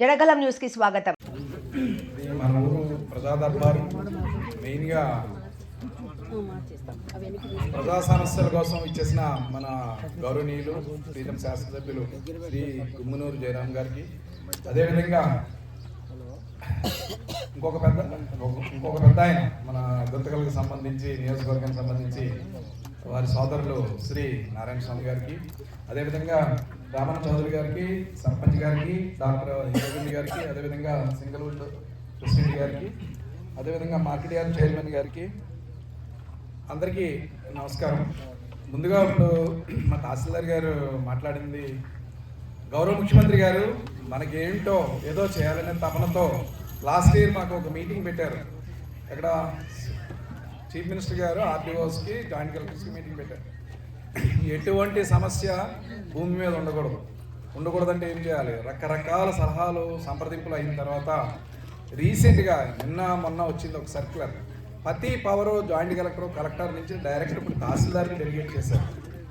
జడగలం న్యూస్కి స్వాగతం. మన ఊరు ప్రజా దర్బారు మెయిన్గా ప్రజా సమస్యల కోసం ఇచ్చేసిన మన గౌరవనీయులు ప్రీతం శాసనసభ్యులు శ్రీ గుమ్మనూరు జయరాం గారికి. అదేవిధంగా ఇంకొక పెద్ద ఇంకొక పెద్ద ఆయన మన గుంతకలకు సంబంధించి నియోజకవర్గానికి సంబంధించి వారి సోదరులు శ్రీ నారాయణ స్వామి గారికి అదేవిధంగా రామణ చౌదరి గారికి సర్పంచ్ గారికి డాక్టర్ యోగిని గారికి అదేవిధంగా సింగల్వుడ్ ప్రెసిడెంట్ గారికి అదేవిధంగా మార్కెట్ యార్డ్ చైర్మన్ గారికి అందరికీ నమస్కారం. ముందుగా ఇప్పుడు మా తహసీల్దార్ గారు మాట్లాడింది. గౌరవ ముఖ్యమంత్రి గారు మనకి ఏంటో ఏదో చేయాలనే తపనతో లాస్ట్ ఇయర్ మాకు ఒక మీటింగ్ పెట్టారు. ఇక్కడ చీఫ్ మినిస్టర్ గారు ఆర్టీఓస్కి జాయింట్ కలెక్టర్స్కి మీటింగ్ పెట్టారు. ఎటువంటి సమస్య భూమి మీద ఉండకూడదు. ఉండకూడదంటే ఏం చేయాలి? రకరకాల సలహాలు సంప్రదింపులు అయిన తర్వాత రీసెంట్గా నిన్న మొన్న వచ్చింది ఒక సర్క్యులర్. ప్రతి పవర్ జాయింట్ కలెక్టర్ కలెక్టర్ నుంచి డైరెక్ట్ ఇప్పుడు తహసీల్దార్ని డెలిగేట్ చేశారు.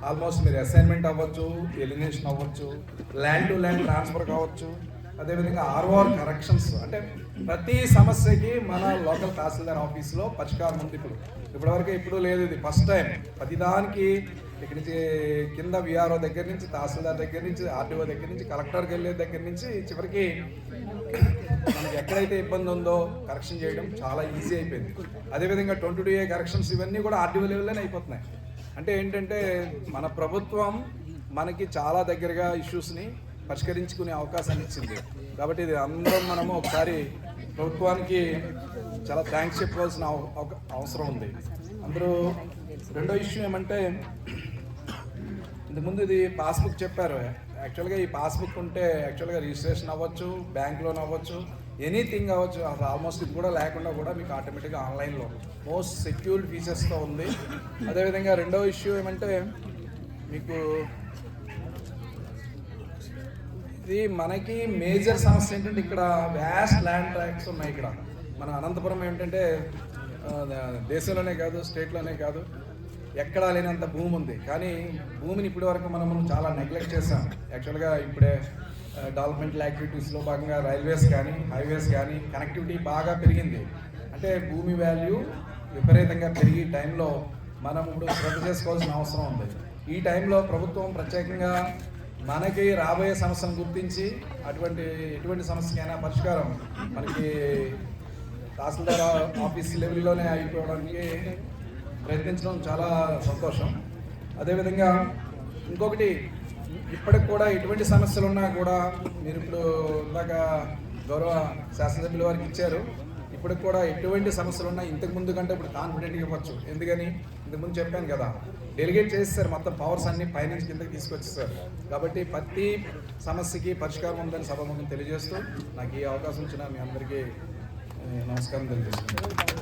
ఆల్మోస్ట్ మీరు అసైన్మెంట్ అవ్వచ్చు ఎలిమినేషన్ అవ్వచ్చు ల్యాండ్ టు ల్యాండ్ ట్రాన్స్ఫర్ కావచ్చు అదేవిధంగా ఆర్ఓఆర్ కరెక్షన్స్ అంటే ప్రతి సమస్యకి మన లోకల్ తహసీల్దార్ ఆఫీస్లో పరిష్కారం ఉంది ఇప్పుడు. ఇప్పటివరకు ఇప్పుడు లేదు ఇది ఫస్ట్ టైం ప్రతిదానికి ఇక్కడి నుంచి కింద విఆర్ఓ దగ్గర నుంచి తహసీల్దార్ దగ్గర నుంచి ఆర్టీఓ దగ్గర నుంచి కలెక్టర్కి వెళ్ళే దగ్గర నుంచి చివరికి మనకి ఎక్కడైతే ఇబ్బంది ఉందో కరెక్షన్ చేయడం చాలా ఈజీ అయిపోయింది. అదేవిధంగా ట్వంటీ టూ ఏ కరెక్షన్స్ ఇవన్నీ కూడా ఆర్టీఓ లెవెల్లోనే అయిపోతున్నాయి. అంటే ఏంటంటే మన ప్రభుత్వం మనకి చాలా దగ్గరగా ఇష్యూస్ని పరిష్కరించుకునే అవకాశాన్ని ఇచ్చింది. కాబట్టి ఇది అందరం మనము ఒకసారి ప్రభుత్వానికి చాలా థ్యాంక్స్ చెప్పవలసిన అవ- అవసరం ఉంది. అందరూ రెండో ఇష్యూ ఏమంటే ఇంతకుముందు ఇది పాస్బుక్ చెప్పారు. యాక్చువల్గా ఈ పాస్బుక్ ఉంటే యాక్చువల్గా రిజిస్ట్రేషన్ అవ్వచ్చు బ్యాంక్ లోన్ అవ్వచ్చు ఎనీథింగ్ అవ్వచ్చు. అసలు ఆల్మోస్ట్ ఇది కూడా లేకుండా కూడా మీకు ఆటోమేటిక్గా ఆన్లైన్లో మోస్ట్ సెక్యూర్డ్ ఫీచర్స్తో ఉంది. అదేవిధంగా రెండో ఇష్యూ ఏమంటే మీకు ఇది మనకి మేజర్ సమస్య ఏంటంటే ఇక్కడ వ్యాస్ట్ ల్యాండ్ ట్రాక్స్ ఉన్నాయి ఇక్కడ. మన అనంతపురం ఏంటంటే దేశంలోనే కాదు స్టేట్లోనే కాదు ఎక్కడా లేనంత భూమి ఉంది. కానీ భూమిని ఇప్పటి వరకు మనం చాలా నెగ్లెక్ట్ చేసాం యాక్చువల్గా ఇప్పుడే డెవలప్మెంటల్ యాక్టివిటీస్లో భాగంగా రైల్వేస్ కానీ హైవేస్ కానీ కనెక్టివిటీ బాగా పెరిగింది. అంటే భూమి వాల్యూ విపరీతంగా పెరిగి టైంలో మనం ఇప్పుడు శ్రద్ధ చేసుకోవాల్సిన అవసరం ఉంది. ఈ టైంలో ప్రభుత్వం ప్రత్యేకంగా మనకి రాబోయే సమస్యను గుర్తించి అటువంటి ఎటువంటి సమస్యకైనా పరిష్కారం మనకి తహసీల్దార్ ఆఫీస్ లెవెల్లోనే అయిపోవడానికి ప్రయత్నించడం చాలా సంతోషం. అదేవిధంగా ఇంకొకటి ఇప్పటికి కూడా ఎటువంటి సమస్యలు ఉన్నా కూడా మీరు ఇప్పుడు ఇందాక గౌరవ శాసనసభ్యుల వారికి ఇచ్చారు. ఇప్పటికి కూడా ఎటువంటి సమస్యలు ఉన్నా ఇంతకు ముందు కంటే ఇప్పుడు కాన్ఫిడెంట్గా ఇవ్వచ్చు. ఎందుకని? ఇంతకుముందు చెప్పాను కదా డెలిగేట్ చేస్తారు మొత్తం పవర్స్ అన్ని పైనుంచి కిందకి తీసుకొచ్చేసారు. కాబట్టి ప్రతి సమస్యకి పరిష్కారం ఉందని సభముఖం తెలియజేస్తూ నాకు ఈ అవకాశం ఇచ్చిన మీ అందరికీ నమస్కారం తెలియజేస్తున్నాను.